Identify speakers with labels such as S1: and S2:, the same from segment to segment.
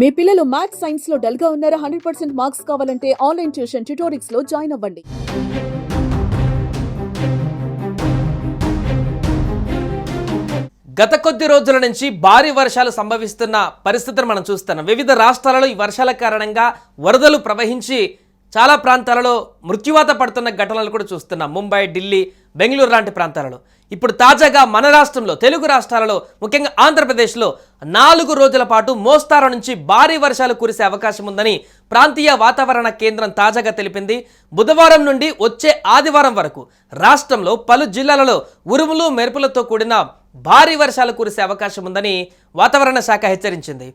S1: మీ పిల్లలు మ్యాథ్స్ సైన్స్లో డల్గా ఉన్నారా? హండ్రెడ్ పర్సెంట్ మార్క్స్ కావాలంటే ఆన్లైన్ ట్యూషన్ ట్యూటోరిక్స్లో జాయిన్ అవ్వండి.
S2: గత కొద్ది రోజుల నుంచి భారీ వర్షాలు సంభవిస్తున్న పరిస్థితులు మనం చూస్తున్నాం. వివిధ రాష్ట్రాలలో ఈ వర్షాల కారణంగా వరదలు ప్రవహించి చాలా ప్రాంతాలలో మృత్యువాత పడుతున్న ఘటనలు కూడా చూస్తున్నాం. ముంబై ఢిల్లీ బెంగళూరు లాంటి ప్రాంతాలలో. ఇప్పుడు తాజాగా మన రాష్ట్రంలో తెలుగు రాష్ట్రాలలో ముఖ్యంగా ఆంధ్రప్రదేశ్లో నాలుగు రోజుల పాటు మోస్తారు నుంచి భారీ వర్షాలు కురిసే అవకాశం ఉందని ప్రాంతీయ వాతావరణ కేంద్రం తాజాగా తెలిపింది. బుధవారం నుండి వచ్చే ఆదివారం వరకు రాష్ట్రంలో పలు జిల్లాలలో ఉరుములు మెరుపులతో కూడిన భారీ వర్షాలు కురిసే అవకాశం ఉందని వాతావరణ శాఖ హెచ్చరించింది.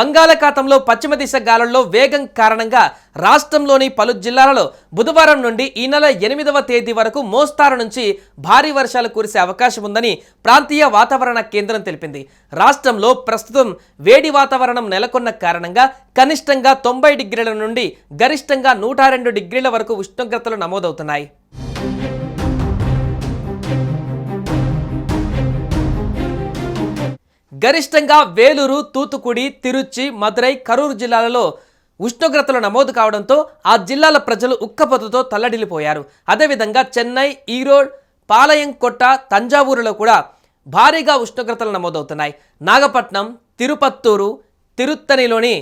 S2: బంగాళాఖాతంలో పశ్చిమ దిశ గాలుల్లో వేగం కారణంగా రాష్ట్రంలోని పలు జిల్లాలలో బుధవారం నుండి ఈ నెల ఎనిమిదవ తేదీ వరకు మోస్తారు నుంచి భారీ వర్షాలు కురిసే అవకాశం ఉందని ప్రాంతీయ వాతావరణ కేంద్రం తెలిపింది. రాష్ట్రంలో ప్రస్తుతం వేడి వాతావరణం నెలకొన్న కారణంగా కనిష్టంగా తొంభై డిగ్రీల నుండి గరిష్టంగా నూట రెండు డిగ్రీల వరకు ఉష్ణోగ్రతలు నమోదవుతున్నాయి. గరిష్టంగా వేలూరు తూతుకుడి తిరుచి మదురై కరూరు జిల్లాలలో ఉష్ణోగ్రతలు నమోదు కావడంతో ఆ జిల్లాల ప్రజలు ఉక్కపొతతో తల్లడిల్లిపోయారు. అదేవిధంగా చెన్నై ఈరోడ్ పాలయం కొట్ట తంజావూరులో కూడా భారీగా ఉష్ణోగ్రతలు నమోదవుతున్నాయి. నాగపట్నం తిరుపత్తూరు తిరుత్తనిలోని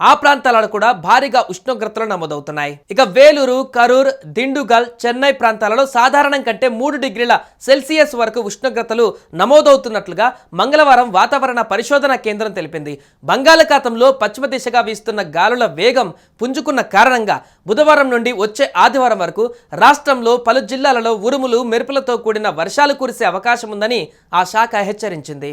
S2: ఆ ప్రాంతాలలో కూడా భారీగా ఉష్ణోగ్రతలు నమోదవుతున్నాయి. ఇక వేలూరు కరూర్ దిండుగల్ చెన్నై ప్రాంతాలలో సాధారణం కంటే మూడు డిగ్రీల సెల్సియస్ వరకు ఉష్ణోగ్రతలు నమోదవుతున్నట్లుగా మంగళవారం వాతావరణ పరిశోధన కేంద్రం తెలిపింది. బంగాళాఖాతంలో పశ్చిమ దిశగా వీస్తున్న గాలుల వేగం పుంజుకున్న కారణంగా బుధవారం నుండి వచ్చే ఆదివారం వరకు రాష్ట్రంలో పలు జిల్లాలలో ఉరుములు మెరుపులతో కూడిన వర్షాలు కురిసే అవకాశం ఉందని ఆ శాఖ హెచ్చరించింది.